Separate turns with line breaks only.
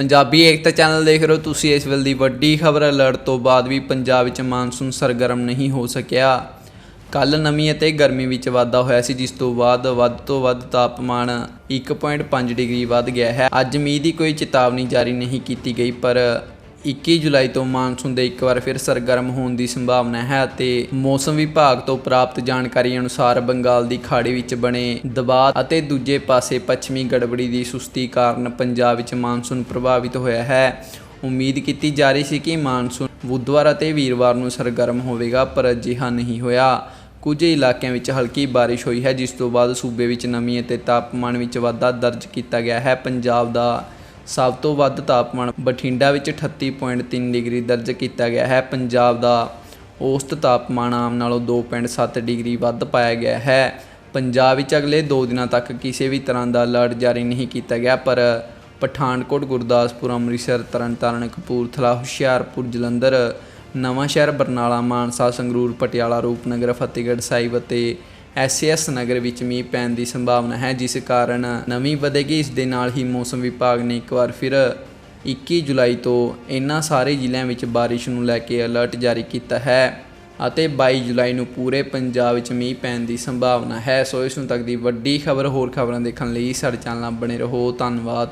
ਪੰਜਾਬੀ ਏਕਤਾ channel ਦੇਖ ਰਹੇ ਹੋ ਤੁਸੀਂ ਇਸ ਵੇਲੇ ਦੀ ਵੱਡੀ ਖਬਰ। ਅਲਰਟ ਤੋਂ ਬਾਅਦ ਵੀ ਪੰਜਾਬ ਵਿੱਚ ਮਾਨਸੂਨ ਸਰਗਰਮ ਨਹੀਂ ਹੋ ਸਕਿਆ। ਕੱਲ ਨਮੀ ਅਤੇ ਗਰਮੀ ਵਿੱਚ ਵਾਧਾ ਹੋਇਆ ਸੀ, ਜਿਸ ਤੋਂ ਬਾਅਦ ਵੱਧ ਤੋਂ ਵੱਧ ਤਾਪਮਾਨ 1.5 ਡਿਗਰੀ ਵੱਧ ਗਿਆ ਹੈ। ਅੱਜ ਮੀਂਹ ਦੀ ਕੋਈ ਚੇਤਾਵਨੀ ਜਾਰੀ ਨਹੀਂ ਕੀਤੀ ਗਈ, ਪਰ 21 ਜੁਲਾਈ ਤੋਂ ਮਾਨਸੂਨ ਦੇ ਇੱਕ ਵਾਰ ਫਿਰ ਸਰਗਰਮ ਹੋਣ ਦੀ ਸੰਭਾਵਨਾ ਹੈ ਅਤੇ ਮੌਸਮ ਵਿਭਾਗ ਤੋਂ ਪ੍ਰਾਪਤ ਜਾਣਕਾਰੀ ਅਨੁਸਾਰ ਬੰਗਾਲ ਦੀ ਖਾੜੀ ਵਿੱਚ ਬਣੇ ਦਬਾਅ ਅਤੇ ਦੂਜੇ ਪਾਸੇ ਪੱਛਮੀ ਗੜਬੜੀ ਦੀ ਸੁਸਤੀ ਕਾਰਨ ਪੰਜਾਬ ਵਿੱਚ ਮਾਨਸੂਨ ਪ੍ਰਭਾਵਿਤ ਹੋਇਆ ਹੈ। ਉਮੀਦ ਕੀਤੀ ਜਾ ਰਹੀ ਸੀ ਕਿ ਮਾਨਸੂਨ ਬੁੱਧਵਾਰ ਅਤੇ ਵੀਰਵਾਰ ਨੂੰ ਸਰਗਰਮ ਹੋਵੇਗਾ, ਪਰ ਅਜਿਹਾ ਨਹੀਂ ਹੋਇਆ। ਕੁਝ ਇਲਾਕਿਆਂ ਵਿੱਚ ਹਲਕੀ ਬਾਰਿਸ਼ ਹੋਈ ਹੈ, ਜਿਸ ਤੋਂ ਬਾਅਦ ਸੂਬੇ ਵਿੱਚ ਨਮੀ ਅਤੇ ਤਾਪਮਾਨ ਵਿੱਚ ਵਾਧਾ ਦਰਜ ਕੀਤਾ ਗਿਆ ਹੈ। ਪੰਜਾਬ ਦਾ ਸਭ ਤੋਂ ਵੱਧ ਤਾਪਮਾਨ ਬਠਿੰਡਾ ਵਿੱਚ 38.3 ਡਿਗਰੀ ਦਰਜ ਕੀਤਾ ਗਿਆ ਹੈ। ਪੰਜਾਬ ਦਾ ਔਸਤ ਤਾਪਮਾਨ ਆਮ ਨਾਲੋਂ 2.7 ਡਿਗਰੀ ਵੱਧ ਪਾਇਆ ਗਿਆ ਹੈ। ਪੰਜਾਬ ਵਿੱਚ ਅਗਲੇ 2 ਦਿਨਾਂ ਤੱਕ ਕਿਸੇ ਵੀ ਤਰ੍ਹਾਂ ਦਾ ਅਲਰਟ ਜਾਰੀ ਨਹੀਂ ਕੀਤਾ ਗਿਆ, ਪਰ ਪਠਾਨਕੋਟ, ਗੁਰਦਾਸਪੁਰ, ਅੰਮ੍ਰਿਤਸਰ, ਤਰਨਤਾਰਨ, ਕਪੂਰਥਲਾ, ਹੁਸ਼ਿਆਰਪੁਰ, ਜਲੰਧਰ ਨਵਾਂ ਸ਼ਹਿਰ ਬਰਨਾਲਾ, ਮਾਨਸਾ, ਸੰਗਰੂਰ, ਪਟਿਆਲਾ, ਰੂਪਨਗਰ, ਫਤਿਹਗੜ੍ਹ ਸਾਹਿਬ ਅਤੇ ਐਸਐਸ ਨਗਰ ਵਿੱਚ ਮੀਂਹ ਪੈਣ ਦੀ ਸੰਭਾਵਨਾ ਹੈ, ਜਿਸ ਕਾਰਨ ਨਵੀਂ ਵਧੇਗੀ। ਇਸ ਦੇ ਨਾਲ ਹੀ ਮੌਸਮ ਵਿਭਾਗ ਨੇ ਇੱਕ ਵਾਰ ਫਿਰ 21 ਜੁਲਾਈ ਤੋਂ ਇਹਨਾਂ ਸਾਰੇ ਜ਼ਿਲ੍ਹਿਆਂ ਵਿੱਚ ਬਾਰਿਸ਼ ਨੂੰ ਲੈ ਕੇ ਅਲਰਟ ਜਾਰੀ ਕੀਤਾ ਹੈ ਅਤੇ 22 ਜੁਲਾਈ ਨੂੰ ਪੂਰੇ ਪੰਜਾਬ ਵਿੱਚ ਮੀਂਹ ਪੈਣ ਦੀ ਸੰਭਾਵਨਾ ਹੈ। ਸੋ ਇਸ ਨੂੰ ਤੱਕ ਦੀ ਵੱਡੀ ਖਬਰ, ਹੋਰ ਖਬਰਾਂ ਦੇਖਣ ਲਈ ਸਾਡੇ ਚੈਨਲ ਨਾਲ ਬਣੇ ਰਹੋ। ਧੰਨਵਾਦ।